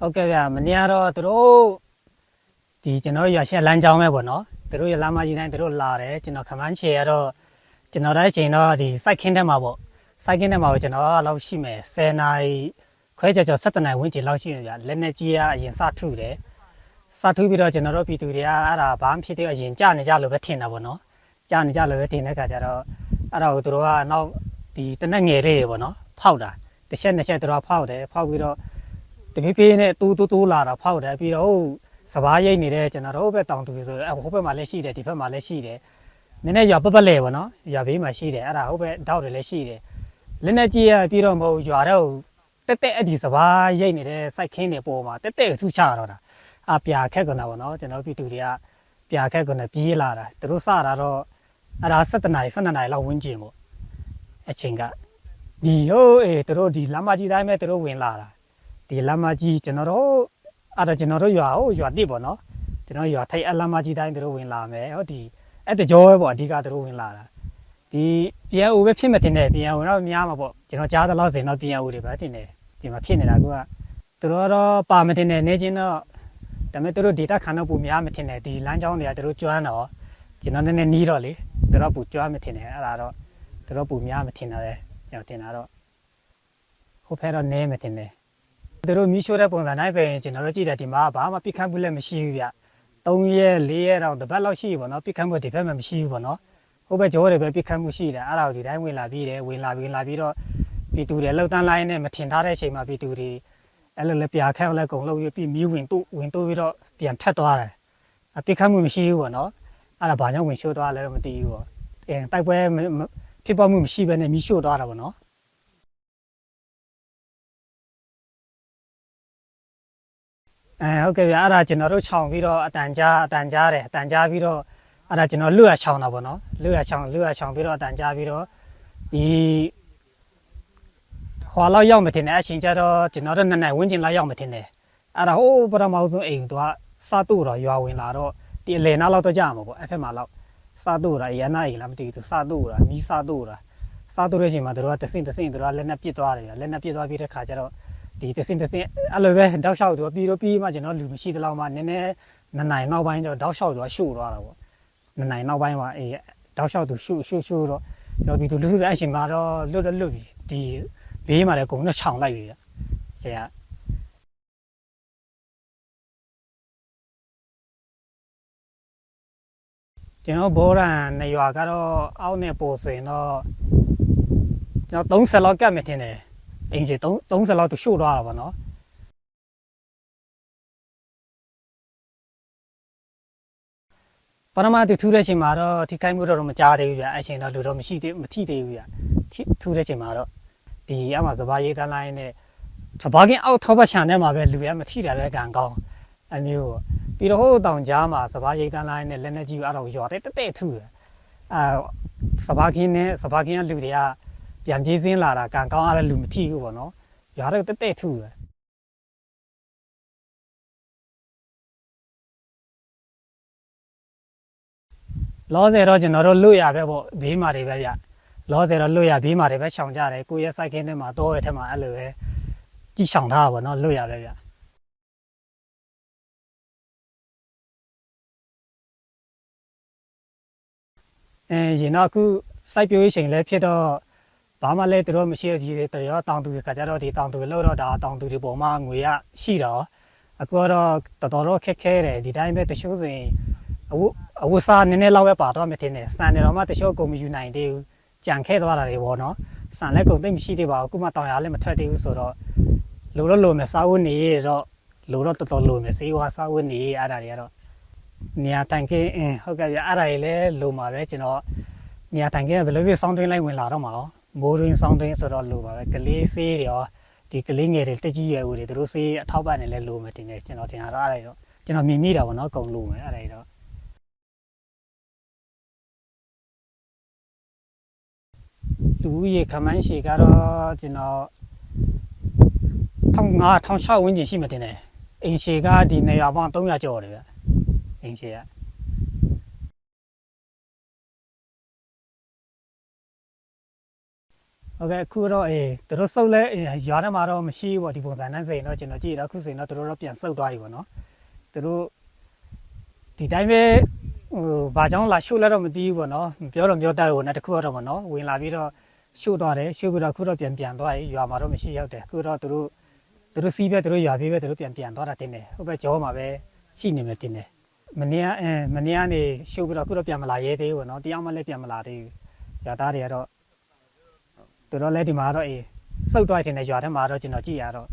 ဟုတ်ကဲ့ဗျမနေ့ကတော့သူတို့ဒီကျွန်တော်ရွာရှက်လမ်းကြောင်းပဲပေါ့နော်သူတို့ရလမ်းမကြီးတိုင်းသူတို့လာတယ်ကျွန်တော်ခမန်းချေကတော့ကျွန်တော်တိုင်းချိန်တော့ဒီစိုက်ခင်းထဲမှာပေါ့စိုက်ခင်းထဲမှာကိုကျွန်တော်လောက်ရှိမယ်10နာရီခွဲကြော်ကြော်17နာရီဝန်းကျင်လောက်ရှိမယ်ဗျလက်နဲ့ကြီးကအရင်စထုတယ်စထုပြီးတော့ကျွန်တော်တို့ပြည်သူတွေကအဲ့ဒါဘာမှဖြစ်သေးအရင်ကြာနေကြလို့ပဲထင်တာပေါ့နော်ကြာနေကြလို့ပဲထင်တဲ့ခါကျတော့အဲ့ဒါကိုသူတို့ကနောက်ဒီတနက်ငယ်လေးတွေပေါ့နော်ဖောက်တာတစ်ချက်နှစ်ချက်သူတို့ကဖောက်တယ်ဖောက်ပြီးတော့ တဖြည်းဖြည်းနဲ့တူးတူးတူးလာတာဖောက်တယ်ပြီးတော့ဟိုစပားရိတ်နေတဲ့ကျွန်တော်တို့ဘက်တောင်သူတွေဆိုအဟိုဘက်မှာလည်းရှိတယ်ဒီဘက်မှာလည်းရှိတယ်နည်းနည်းရွာပပလဲပေါ့နော်ရွာဘေးမှာရှိတယ်အဲ့ဒါဟိုဘက်တောက်တွေလည်းရှိတယ်လက်နဲ့ကြီးရပြီးတော့မဟုတ်ရွာတော့တက်တက်အဒီစပားရိတ်နေတဲ့စိုက်ခင်းတွေပေါ်မှာတက်တက်ထူးချတော့တာအပြာခက်ကွနာပေါ့နော်ကျွန်တော်ပြည်သူတွေကပြာခက်ကွနာပြေးလာတာသူတို့စတာတော့အဲ့ဒါ7နာရီ12နာရီလောက်ဝန်းကျင်ပေါ့အချိန်ကဒီဟိုအေးသူတို့ဒီလမ်းမကြီးတိုင်းပဲသူတို့ဝင်လာတာ ဒီလမ်းမကြီးကျွန်တော်တို့အဲ့ဒါကျွန်တော်တို့ရွာဟိုရွာတိပေါ့နော်ကျွန်တော်ရွာထိုက်အလမ်းမကြီးတိုင်းသူတို့ဝင်လာမယ်ဟောဒီအဲ့တကြောပဲပေါ့အဓိကသူတို့ဝင်လာတာဒီပြန်ဦးပဲဖြစ်မတင်တယ်ပြန်ဦးတော့များမှာပေါ့ကျွန်တော်ကြားသလောက်စင်တော့ပြန်ဦးတွေပဲတင်တယ်ဒီမှာဖြစ်နေတာကသူတို့တော့ပါမတင်တယ်နေချင်းတော့ဒါပေမဲ့သူတို့ဒေတာခံတော့ပူများမတင်တယ်ဒီလမ်းကြောင်းတွေကသူတို့ကျွမ်းတော့ကျွန်တော်နည်းနည်းနီးတော့လေသူတို့ပူကျွမ်းမတင်တယ်အဲ့ဒါတော့သူတို့ပူများမတင်တာလေကျွန်တော်တင်တာတော့ဟိုဖက်တော့နဲမတင်တယ် သူတို့မီးရှို့တဲ့ပုံစံတိုင်းဆိုရင်ကျွန်တော်တို့ကြည့်တယ်ဒီမှာဘာမှပြစ်ခတ်မှုလည်းမရှိဘူးဗျ3ရက်4ရက်တော့တစ်ပတ်လောက်ရှိပြီပေါ့နော်ပြစ်ခတ်မှုဒီဘက်မှာမရှိဘူးပေါ့နော်ဟိုဘက်ကျောတွေပဲပြစ်ခတ်မှုရှိတယ်အဲ့ဒါကိုဒီတိုင်းဝင်လာပြီးတယ်ဝင်လာပြီးလာပြီးတော့ပြည်သူတွေလောက်တန်းလိုင်းနဲ့မထင်ထားတဲ့အချိန်မှာပြည်သူတွေအဲ့လိုလည်းပြာခက်လည်းကုံလို့ပြီးမီးဝင်တူဝင်တူပြီးတော့ပြန်ဖြတ်သွားတယ်အပြစ်ခတ်မှုမရှိဘူးပေါ့နော်အဲ့ဒါဘာကြောင့်ဝင်ရှို့သွားလဲတော့မသိဘူးပေါ့အဲတိုက်ပွဲဖြစ်ပေါ်မှုမရှိဘဲနဲ့မီးရှို့သွားတာပေါ့နော် အဲဟုတ်ကဲ့ဗျာအဲ့ဒါကျွန်တော်တို့ခြောင်ပြီးတော့အတန်ကြားအတန်ကြားတယ်အတန်ကြားပြီးတော့အဲ့ဒါကျွန်တော်လွတ်ရခြောင်တာပေါ့နော်လွတ်ရခြောင်လွတ်ရခြောင်ပြီးတော့အတန်ကြားပြီးတော့ဒီဟွာလောက်ရောက်မတင်တဲ့အချိန်ကျတော့ကျွန်တော်တို့နှစ်နှစ်ဝင်းကျင်လောက်ရောက်မတင်တယ်အဲ့ဒါဟိုးပထမဆုံးအိမ်တော့စတူတော့ရွာဝင်လာတော့ဒီအလယ်နားလောက်တော့ကြာမှာပေါ့အဲ့ဖက်မှာလောက်စတူတာရန်နာအိမ်လားမသိဘူးသူစတူတာမီးစတူတာစတူတဲ့အချိန်မှာတို့ကတဆင့်တဆင့်တို့ကလက်နဲ့ပစ်သွားတယ်လက်နဲ့ပစ်သွားပြီးတဲ့ခါကျတော့ ဒီတစင်တစင်အဲ့လိုပဲတောက်လျှောက်သူပြီးတော့ပြီးမှကျွန်တော်လူမရှိသလောက်မှနည်းနည်းနှစ်နိုင်နောက်ပိုင်းကျတော့တောက်လျှောက်သူကရှို့သွားတာပေါ့နှစ်နိုင်နောက်ပိုင်းမှာအေးတောက်လျှောက်သူရှို့ရှို့ရှို့တော့ကျွန်တော်ပြီးသူလူလူတဲ့အချိန်မှာတော့လွတ်တော့လွတ်ပြီဒီဘေးမှာလည်းအကုန်လုံးခြောင်လိုက်ပြီဗျဆရာကျွန်တော်ဘောရန်နေရွာကတော့အောက်နေပို့ဆိုရင်တော့ကျွန်တော်30လောက်ကတ်မယ်ထင်တယ် အင်ဂျင်30လောက်သူရှို့သွားတာပေါ့နော်ပရမတူထူးတဲ့ချိန်မှာတော့ထိခိုက်မှုတော့မကြားသေးဘူးဗျအချိန်တော့လူတော့မရှိသေးမထိသေးဘူးဗျထူးတဲ့ချိန်မှာတော့ဒီအမှစဘာရေးတန်းလိုင်းနဲ့စဘာကင်းအောက်ထောပတ်ချန်ထဲမှာပဲလူရမထိတာပဲကံကောင်းအမျိုးပြီးတော့ဟိုတောင်ကြားမှာစဘာရေးတန်းလိုင်းနဲ့လက်နေကြီးအဲ့တော့ရွာတဲ့တဲ့ထူးတယ်အဲစဘာကင်းနဲ့စဘာကင်းကလူတွေက ပြန်ပြေးစင်းလာတာကံကောင်းရတဲ့လူမထီဘူးပေါ့နော်ရွာတော့တက်တက်ထူတယ်လောဆယ်တော့ကျွန်တော်တို့လွတ်ရပဲပေါ့ဘေးမှာတွေပဲဗျလောဆယ်တော့လွတ်ရဘေးမှာတွေပဲခြောင်ကြတယ်ကိုယ့်ရဲ့စိုက်ခင်းထဲမှာတော့ရဲ့ထဲမှာအဲ့လိုပဲကြည့်ခြောင်ထားတာပေါ့နော်လွတ်ရပဲဗျအဲရင်တော့အခုစိုက်ပျိုးရေးချိန်လည်းဖြစ်တော့ ဘာမှလည်းသူတို့မရှိတဲ့ဒီတွေရောတောင်သူတွေခါကြတော့ဒီတောင်သူတွေလို့တော့ဒါတောင်သူတွေပေါ်မှာငွေရရှိတော့အခုတော့တော်တော်တော့ခက်ခဲတယ်ဒီတိုင်းပဲတချို့ဆိုရင်အဝအဝစားနည်းနည်းလောက်ပဲပါတော့မှတင်တယ်စံတယ်တော့မှတချို့ကုန်မယူနိုင်သေးဘူးကြံခဲသွားတာတွေပေါ့နော်စံလည်းကုန်သိမ့်မရှိသေးပါဘူးအခုမှတောင်ရလည်းမထွက်သေးဘူးဆိုတော့လိုတော့လိုမယ်စားဝတ်နေရတော့လိုတော့တော်တော်လိုမယ်စေးဝါစားဝတ်နေရအဲ့ဒါတွေကတော့နေရာတိုင်ကင်းအင်းဟုတ်ကဲ့ဗျအဲ့ဒါတွေလည်းလိုမှာပဲကျွန်တော်နေရာတိုင်ကင်းဘယ်လိုဖြစ်စောင်းတွင်းလိုက်ဝင်လာတော့မှာရော မိုးရင်းဆောင်တင်းဆိုတော့လိုပါပဲကလေးဆေးတွေရောဒီကလေးငယ်တွေတက်ကြီးရွယ်ဦးတွေသူတို့ဆေးအထောက်ပံ့နေလဲလိုမယ်တင်တယ်ကျွန်တော်တင်တာတော့အဲ့ဒါတော့ကျွန်တော်မြင်မိတာပေါ့နော်အကုန်လိုမယ်အဲ့ဒါတော့လူဦးရေခမန်းရှည်ကတော့ကျွန်တော်1500 1600ဝန်းကျင်ရှိမှတင်တယ်အင်ရှည်ကဒီနေရာပေါင်း300ကျော်တယ်ဗျအင်ရှည်က ဟုတ်ကဲ့အခုတော့အေးသူတို့စုပ်လဲအေးရွာထဲမှာတော့မရှိဘူးပေါ့ဒီပုံစံနဲ့ဆိုရင်တော့ကျွန်တော်ကြည့်ရတော့အခုဆိုရင်တော့သူတို့တော့ပြန်စုပ်သွားပြီပေါ့နော်သူတို့ဒီတိုင်းပဲဟိုဘာကြောင့်လာရှို့လဲတော့မသိဘူးပေါ့နော်ပြောတော့ပြောတတ်ဘူးနော်တခုတော့ပေါ့နော်ဝင်လာပြီးတော့ရှို့သွားတယ်ရှို့ပြီးတော့အခုတော့ပြန်ပြန်သွားပြီရွာမှာတော့မရှိရောက်တယ်အခုတော့သူတို့သူတို့စီးပဲသူတို့ရွာပြေးပဲသူတို့ပြန်ပြန်သွားတာတင်တယ်ဟုတ်ပဲကြောမှာပဲရှိနေမယ်တင်တယ်မနေ့ကအဲမနေ့ကနေရှို့ပြီးတော့အခုတော့ပြန်မလာရဲသေးဘူးပေါ့နော်တရားမှလည်းပြန်မလာသေးဘူးရွာသားတွေကတော့ သူတို့လည်းဒီမှာတော့အေးစုတ်သွားတင်တဲ့ရွာထဲမှာတော့ကျွန်တော်ကြည့်ရတော့